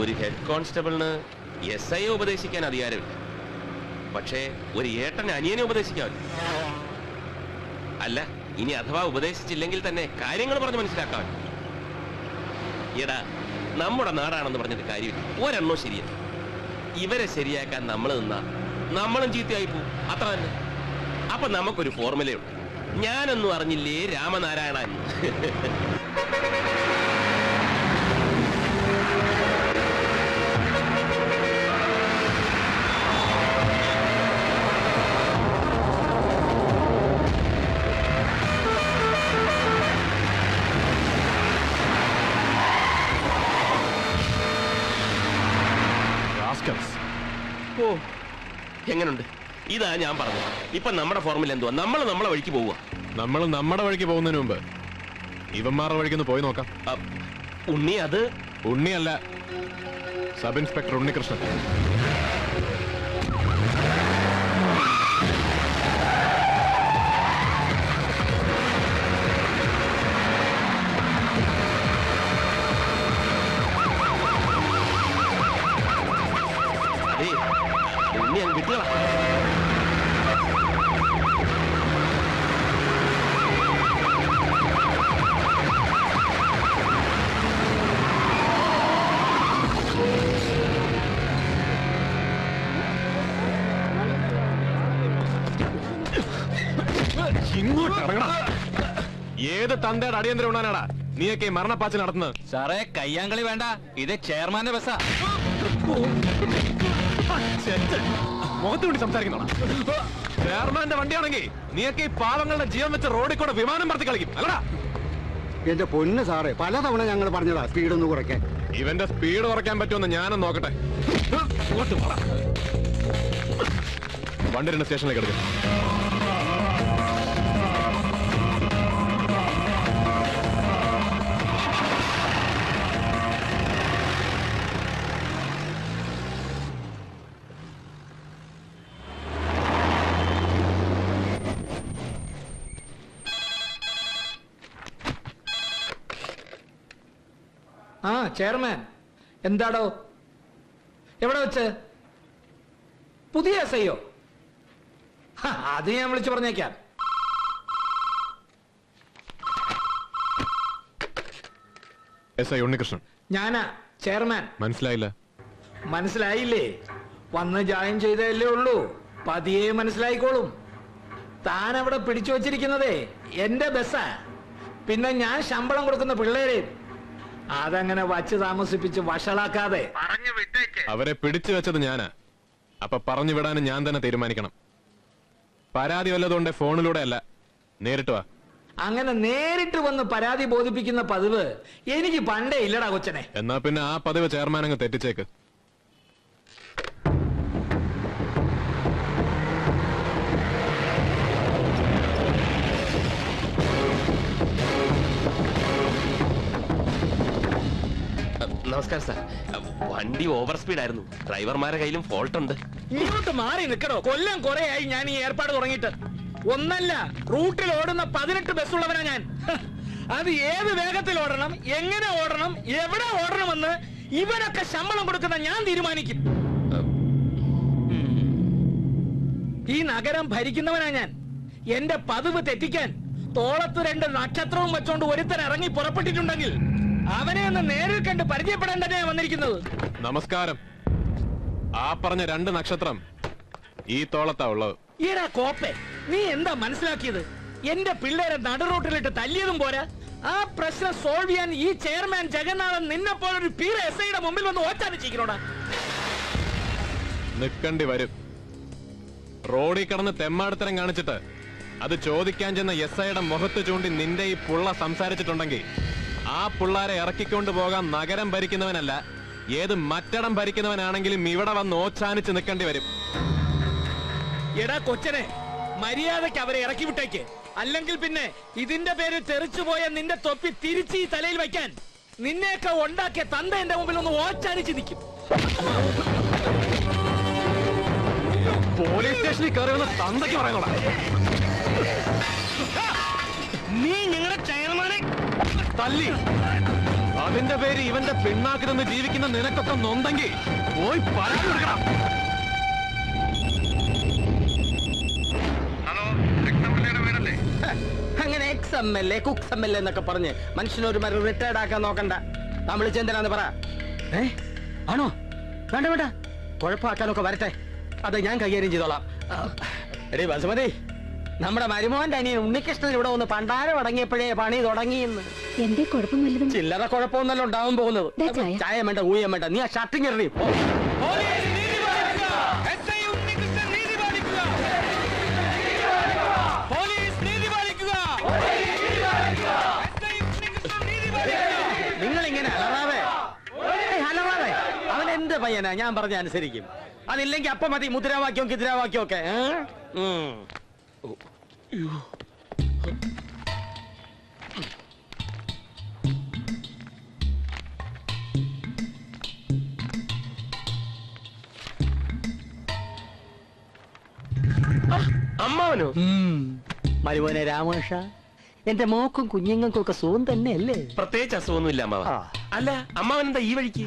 ഒരു head കോൺസ്റ്റബിളിന് S I ഉപദേശിക്കാൻ അധികാരമില്ല. പക്ഷേ ഒരു ഏട്ടൻ അനിയനെ ഉപദേശിക്കാവില്ല അല്ല ഇനി അഥവാ ഉപദേശിച്ചില്ലെങ്കിൽ തന്നെ കാര്യങ്ങൾ പറഞ്ഞ് മനസ്സിലാക്കാൻ. എടാ നമ്മുടെ നാടാണെന്ന് പറഞ്ഞിട്ട് കാര്യമില്ല. ഒരെണ്ണോ ശരിയല്ല. ഇവരെ ശരിയാക്കാൻ നമ്മൾ നിന്നാ നമ്മളും ചീത്തയായി പോകും അത്ര തന്നെ. അപ്പൊ നമുക്കൊരു ഫോർമുലയുണ്ട് ഞാനൊന്നും അറിഞ്ഞില്ലേ രാമനാരായണ റാസ്കൽസ് ഓ. എങ്ങനുണ്ട്? ഇതാ ഞാൻ പറഞ്ഞു ഇപ്പൊ നമ്മുടെ ഫോർമുല എന്തുവാ? നമ്മൾ നമ്മളെ വഴിക്ക് പോവുക. നമ്മൾ നമ്മുടെ വഴിക്ക് പോകുന്നതിന് മുമ്പ് ഇവന്മാരുടെ വഴിക്കൊന്ന് പോയി നോക്കാം. ഉണ്ണി അത്? ഉണ്ണിയല്ല സബ് ഇൻസ്പെക്ടർ ഉണ്ണികൃഷ്ണൻ. ഉണ്ണി അങ്ങ് വിട്ടുകളാ ഇങ്ങോട്ട് ഇറങ്ങടാ ഏത് തന്തയുടെ അടിയന്തരം ഉണ്ടാനാടാ നീയൊക്കെ ഈ മരണപ്പാച്ച് നടത്തുന്നത്. സാറേ കയ്യാങ്കളി വേണ്ട. ഇത് ചെയർമാന്റെ ബസ്സാ. മുഖത്ത് വേണ്ടി സംസാരിക്കുന്നോടാ. ചെയർമാന്റെ വണ്ടിയാണെങ്കിൽ നീയൊക്കെ ഈ പാവങ്ങളുടെ ജീവൻ വെച്ച് റോഡിൽ കൂടെ വിമാനം പറത്തി കളിക്കും. അല്ലടാ. എന്റെ പൊന്ന് സാറേ പലതവണ ഞങ്ങൾ പറഞ്ഞതാ സ്പീഡ് ഒന്ന് കുറയ്ക്കാൻ. ഇവന്റെ സ്പീഡ് കുറയ്ക്കാൻ പറ്റുമെന്ന് ഞാനും നോക്കട്ടെ. വണ്ടി രണ്ട് സ്റ്റേഷനിലേക്ക് എടുക്കും. ആ ചെയർമാൻ. എന്താടോ? എവിടെ വെച്ച്? പുതിയ എസ് ഐയോ അത് ഞാൻ വിളിച്ചു പറഞ്ഞേക്കാം. S I Unnikrishnan. ഞാനാ ചെയർമാൻ. മനസ്സിലായില്ല. മനസ്സിലായില്ലേ? വന്ന് ജോയിൻ ചെയ്തല്ലേ ഉള്ളൂ. പതിയെ മനസ്സിലായിക്കോളും. താൻ അവിടെ പിടിച്ചു വച്ചിരിക്കുന്നതേ എന്റെ ബസ്സാ. പിന്നെ ഞാൻ ശമ്പളം കൊടുക്കുന്ന പിള്ളേര്. അതങ്ങനെ വച്ച് താമസിപ്പിച്ച് വഷളാക്കാതെ. അവരെ പിടിച്ചു വെച്ചത് ഞാനാ. അപ്പൊ പറഞ്ഞു വിടാനും ഞാൻ തന്നെ തീരുമാനിക്കണം. പരാതി വല്ലതുകൊണ്ട് ഫോണിലൂടെ അല്ല. നേരിട്ട് വാ. അങ്ങനെ നേരിട്ട് വന്ന് പരാതി ബോധിപ്പിക്കുന്ന പതിവ് എനിക്ക് പണ്ടേ ഇല്ലടാ കൊച്ചനെ. എന്നാ പിന്നെ ആ പതിവ് ചെയർമാൻ അങ്ങ് തെറ്റിച്ചേക്ക്. നമസ്കാരം സാർ. വണ്ടി ഓവർ സ്പീഡ് ആയിരുന്നു. ഡ്രൈവർമാരുടെ കയ്യിലും ഫോൾട്ട് ഉണ്ട്. ഇങ്ങോട്ട് മാറി നിൽക്കണോ കൊല്ലം കുറേയായി ഞാൻ ഈ ഏർപ്പാട് തുടങ്ങിയിട്ട്. ഒന്നല്ല റൂട്ടിൽ ഓടുന്ന പതിനെട്ട് ബസ്സുള്ളവനാ ഞാൻ. അത് ഏത് വേഗത്തിൽ ഓടണം എങ്ങനെ ഓടണം എവിടെ ഓടണമെന്ന് ഇവരൊക്കെ ശമ്പളം കൊടുക്കുന്ന ഞാൻ തീരുമാനിക്കും. ഈ നഗരം ഭരിക്കുന്നവനാ ഞാൻ. എന്റെ പതിവ് തെറ്റിക്കാൻ തോളത്ത് രണ്ട് നക്ഷത്രവും വെച്ചോണ്ട് ഒരുത്തൻ ഇറങ്ങി പുറപ്പെട്ടിട്ടുണ്ടെങ്കിൽ അവനെ ഒന്ന് നേരിൽ കണ്ട് പരിചയപ്പെടാൻ തന്നെയാണ് വന്നിരിക്കുന്നത്. നമസ്കാരം. ആ പറഞ്ഞ രണ്ട് നക്ഷത്രം ഈ തോളത്താ ഉള്ളത്. ഈടാ കോപ്പെ നീ എന്താ മനസ്സിലാക്കിയത്? എന്റെ പിള്ളേരെ നടുറോട്ടിലിട്ട് തല്ലിയതും പോരാ. ആ പ്രശ്നം സോൾവ് ചെയ്യാൻ ഈ ചെയർമാൻ ജഗന്നാഥൻ നിന്നെ പോലൊരു പീറ എസ് ഐയുടെ മുമ്പിൽ വന്ന് ഓച്ചാനിച്ചിരിക്കണോടാ നിക്കണ്ടി വരും. റോഡിൽ കടന്ന് തെമ്മാടത്തരം കാണിച്ചിട്ട് അത് ചോദിക്കാൻ ചെന്ന എസ് ഐയുടെ മുഖത്ത് ചൂണ്ടി നിന്റെ ഈ പുള്ള സംസാരിച്ചിട്ടുണ്ടെങ്കിൽ ആ പിള്ളാരെ ഇറക്കിക്കൊണ്ട് പോകാൻ നഗരം ഭരിക്കുന്നവനല്ല. ഏത് മറ്റടം ഭരിക്കുന്നവനാണെങ്കിലും ഇവിടെ വന്ന് ഓച്ചാനിച്ച് നിൽക്കേണ്ടി വരും. എടാ കൊച്ചനെ മര്യാദയ്ക്ക് അവരെ ഇറക്കി വിട്ടേക്ക്. അല്ലെങ്കിൽ പിന്നെ ഇതിന്റെ പേര് തെറിച്ചുപോയ നിന്റെ തൊപ്പി തിരിച്ച് ഈ തലയിൽ വയ്ക്കാൻ. നിന്നെയൊക്കെ ഉണ്ടാക്കിയ തന്ത എന്റെ മുമ്പിൽ ഒന്ന് ഓച്ചാനിച്ച് നിൽക്കും. പോലീസ് സ്റ്റേഷനിൽ കയറി വന്ന തന്തയ്ക്ക് പറയുന്നോടാ. നീ ഞങ്ങളുടെ തല്ലി. അതിന്റെ പേര് ഇവന്റെ പെണ്ണാക്കി നിന്ന് ജീവിക്കുന്ന നിനക്കൊക്കെ നൊന്തെങ്കിൽ പോയി പരാതി കൊടുക്കണം. അങ്ങനെ എക്സ് എം എൽ എ കുക്സ് എം എൽ എ എന്നൊക്കെ പറഞ്ഞ് മനുഷ്യനൊരു മരം റിട്ടയർഡ് ആക്കാൻ നോക്കണ്ട. നമ്മൾ വിളിച്ചെന്തിനാന്ന് പറ. ഏ? ആണോ? വേണ്ട വേണ്ട. കുഴപ്പമാക്കാനൊക്കെ വരട്ടെ. അത് ഞാൻ കൈകാര്യം ചെയ്തോളാം. എടീ ബസുമതി. നമ്മുടെ മരുമോന്റെ അനിയൻ ഉണ്ണികൃഷ്ണൻ ഇവിടെ ഒന്ന് പണ്ടാരം അടങ്ങിയപ്പോഴേ പണി തുടങ്ങിയെന്ന്. എന്റെ കുഴപ്പം വല്ലതും ചില്ലറ കുഴപ്പമൊന്നല്ല ഉണ്ടാവാൻ പോകുന്നത്. ദാ ചായ. ചായ വേണ്ട ഊയം വേണ്ട. നീ ആ ഷർട്ടിങ് എറിയും പോ. പോലീസ് നീതി പാലിക്കുക. എസ് ഐ ഉണ്ണികൃഷ്ണൻ നീതി പാലിക്കുക. പോലീസ് നീതി പാലിക്കുക. എസ് ഐ നീതി പാലിക്കുക. നിങ്ങൾ ഇങ്ങനെ അലറാവേ ഏയ്, അലറാവേ അവൻ എന്ത് പയ്യനാ? ഞാൻ പറഞ്ഞ അനുസരിക്കും. അതില്ലെങ്കിൽ അപ്പൊ മതി മുദ്രാവാക്യവും കിദ്രാവാക്യവും ഒക്കെ. ഏ? ഉം. അമ്മാവനോ? മരുമോനെ രാമേഷ എന്റെ മോക്കും കുഞ്ഞുങ്ങൾക്കും ഒക്കെ സുഖം തന്നെയല്ലേ? പ്രത്യേകിച്ച് അസുഖമൊന്നുമില്ല അമ്മാവ. അല്ല അമ്മാവൻ എന്താ ഈ വഴിക്ക്?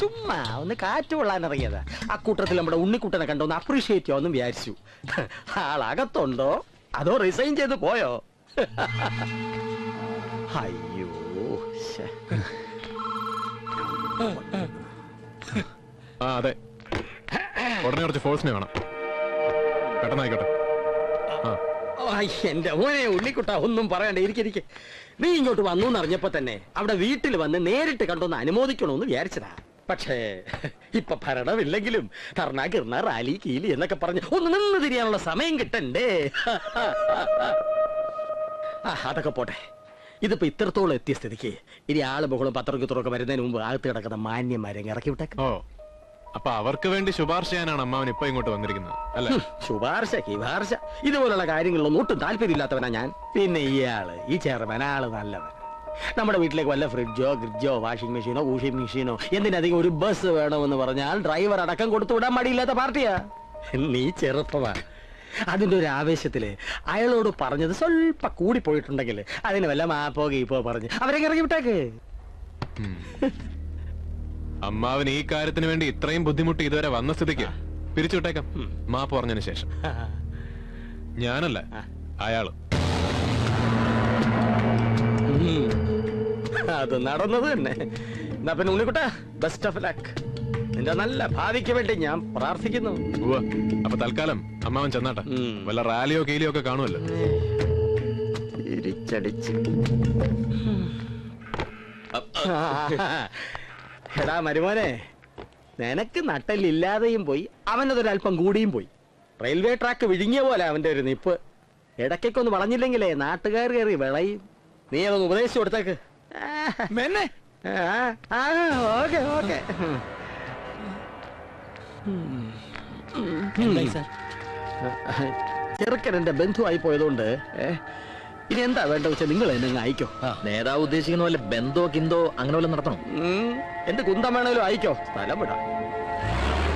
ചുമ്മാ ഒന്ന് കാറ്റ് കൊള്ളാൻ ഇറങ്ങിയതാ. കൂട്ടത്തിൽ നമ്മുടെ ഉണ്ണിക്കുട്ടനെ കണ്ടോ ഒന്ന് അപ്രീഷിയേറ്റ് ചെയ്യാമെന്നും വിചാരിച്ചു. ആളകത്തുണ്ടോ? അതോ റിസൈൻ ചെയ്ത് പോയോ? അയ്യോ ആ അതെ. ഉടനെ കുറച്ച് ഫോഴ്സിനെ വേണം പെട്ടെന്നായിക്കോട്ടെ. ആ. എന്റെ മോനെ ഉള്ളിക്കുട്ട ഒന്നും പറയണ്ട ഇരിക്കിരിക്കെ നീ ഇങ്ങോട്ട് വന്നു എന്നറിഞ്ഞപ്പോ തന്നെ അവിടെ വീട്ടിൽ വന്ന് നേരിട്ട് കണ്ടൊന്ന് അനുമോദിക്കണമെന്ന് വിചാരിച്ചതാ. പക്ഷേ ഇപ്പൊ ഭരണമില്ലെങ്കിലും ധർണ കിർണ റാലി കീലി എന്നൊക്കെ പറഞ്ഞ് ഒന്ന് നിന്ന് തിരിയാനുള്ള സമയം കിട്ടണ്ടേ? ആ, അതൊക്കെ പോട്ടെ. ഇതിപ്പോ ഇത്രത്തോളം എത്തിയ സ്ഥിതിക്ക് ഇനി ആൾ മുകളും പത്രക്കുത്തറൊക്കെ വരുന്നതിന് മുമ്പ് അകത്ത് കിടക്കുന്ന മാന്യന്മാരെ ഇറക്കി വിട്ടേക്കോ. അപ്പൊ അവർക്ക് വേണ്ടി ശുപാർശ ചെയ്യാനാണ് അമ്മാവൻ ഇപ്പൊ ഇങ്ങോട്ട് വന്നിരിക്കുന്നത് അല്ലെ? ശുപാർശ ശുപാർശ കിപാർശ. ഇതുപോലുള്ള കാര്യങ്ങളിലൊന്നും ഒട്ടും താല്പര്യമില്ലാത്തവനാ ഞാൻ. പിന്നെ ഇയാൾ ഈ ചെയർമാൻ ആൾ നല്ലവൻ നമ്മുടെ വീട്ടിലേക്ക് വല്ല ഫ്രിഡ്ജോ ഫ്രിഡ്ജോ വാഷിംഗ് മെഷീനോ വാഷിംഗ് മെഷീനോ എന്തിനധികം ഒരു ബസ് വേണമെന്ന് പറഞ്ഞാൽ ഡ്രൈവർ അടക്കം കൊടുത്തു വിടാൻ മടിയില്ലാത്ത പാർട്ടിയാ. നീ ചെറുപ്പമാ. അതിന്റെ ഒരു ആവേശത്തിൽ അയാളോട് പറഞ്ഞത് സ്വല്പ കൂടി പോയിട്ടുണ്ടെങ്കിൽ അതിന് വല്ല മാപ്പോ ഗീപ്പോ പറഞ്ഞ് അവരെ ഇറങ്ങി വിട്ടേക്ക്. അമ്മാവൻ ഈ കാര്യത്തിന് വേണ്ടി ഇത്രയും ബുദ്ധിമുട്ട് ഇതുവരെ വന്ന സ്ഥിതിക്ക് പിരിച്ചുവിട്ടേക്കാം. മാപ്പ് പറഞ്ഞതിന് ശേഷം. ഞാനല്ല അയാൾ. അത് നടന്നത് തന്നെ. എന്നാ പിന്നെ ഉണ്ണിക്കുട്ട ബെസ്റ്റ് ഓഫ് ലക്ക് നിന്റെ നല്ല ഭാവിക്ക് വേണ്ടി ഞാൻ പ്രാർത്ഥിക്കുന്നു. അപ്പൊ തൽക്കാലം അമ്മാവൻ ചെന്നാട്ടെ. വല്ല റാലിയോ കീലിയോ ഒക്കെ കാണുമല്ലോ. തിരിച്ചടിച്ച് എടാ മരുമോനെ നിനക്ക് നട്ടലില്ലാതെയും പോയി അവനതൊരല്പം കൂടിയും പോയി. റെയിൽവേ ട്രാക്ക് വിഴുങ്ങിയ പോലെ അവന്റെ ഒരു നിപ്പ്. ഇടയ്ക്കൊന്ന് വളഞ്ഞില്ലെങ്കിലേ നാട്ടുകാർ കയറി വിളയും. നീ അതൊന്ന് ഉപദേശിച്ചു കൊടുത്തേക്ക്. മെന്നെ? Okay okay. ചെറുക്കൻ എന്റെ ബന്ധുവായി പോയതുകൊണ്ട് ഏ, ഇനി എന്താ വേണ്ട വെച്ചാൽ നിങ്ങൾ എന്നെ അയക്കോ? നേതാവ് ഉദ്ദേശിക്കുന്ന പോലെ ബന്ധോ കിന്തോ അങ്ങനെ വല്ലതും നടത്തണം? എന്റെ കുന്തം വേണേലും അയക്കോ? സ്ഥലം വിടാം.